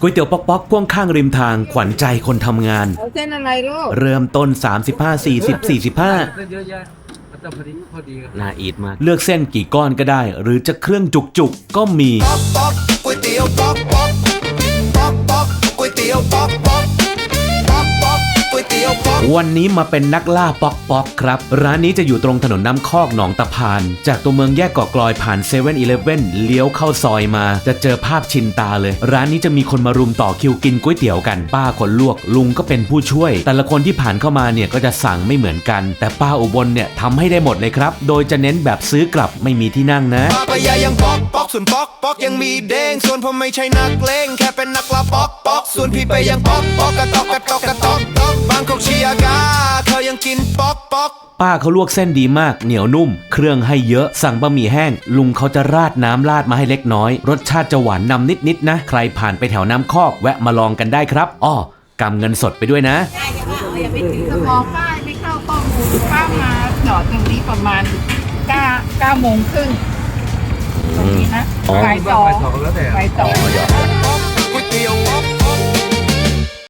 ก๋วยเตี๋ยวป๊อกป๊อกพ่วงข้างริมทางขวัญใจคนทำงาน เอาเส้นอะไรลูก เริ่มต้น 35 40 45เส้นเยอะแยะแต่พอดีพอดีครับน่าอีดมาก เลือกเส้นกี่ก้อนก็ได้ หรือจะเครื่องจุกๆก็มี ป๊อกป๊อกก๋วยเตี๋ยวป๊อกป๊อก วันนี้มาเป็นนักล่าป๊อกป๊อกครับ ร้านนี้จะอยู่ตรงถนนน้ำคอกหนองตะพาน จากตัวเมืองแยกเกาะกลอยผ่านเซเว่นอีเลฟเว่นเลี้ยวเข้าซอยมา จะเจอภาพชินตาเลย ร้านนี้จะมีคนมารุมต่อคิวกินก๋วยเตี๋ยวกัน ป้าคนลวกลุงก็เป็นผู้ช่วย แต่ละคนที่ผ่านเข้ามาเนี่ยก็จะสั่งไม่เหมือนกัน แต่ป้าอุบลเนี่ยทำให้ได้หมดเลยครับ โดยจะเน้นแบบซื้อกลับไม่มีที่นั่งนะป้าปยายังป๊อกป๊อกส่วนป๊อกป๊อกยังมีเด้งส่วนผมไม่ใช่นักเลงแค่เป็นนักล่าป๊อกป๊อกส่วนพี่ไปยังป๊อกป๊อกกระตอกกระตอกกระตอก กินป๊อกป๊อกป้าเขาลวกเส้นดีมาก เหนียวนุ่ม เครื่องให้เยอะ สั่งบะหมี่แห้ง ลุงเขาจะราดน้ำราดมาให้เล็กน้อย รสชาติจะหวานนำนิดๆนะ ใครผ่านไปแถวน้ำคอกแวะมาลองกันได้ครับอ้อกำเงินสดไปด้วยนะสมองป้าไม่เข้าข้อมูลป้ามาจอดตรงนี้ประมาณเก้าเก้าโมงครึ่งตรงนี้นะอ๋อบ่ายสองบ่ายสองแล้วแต่บ่ายสอง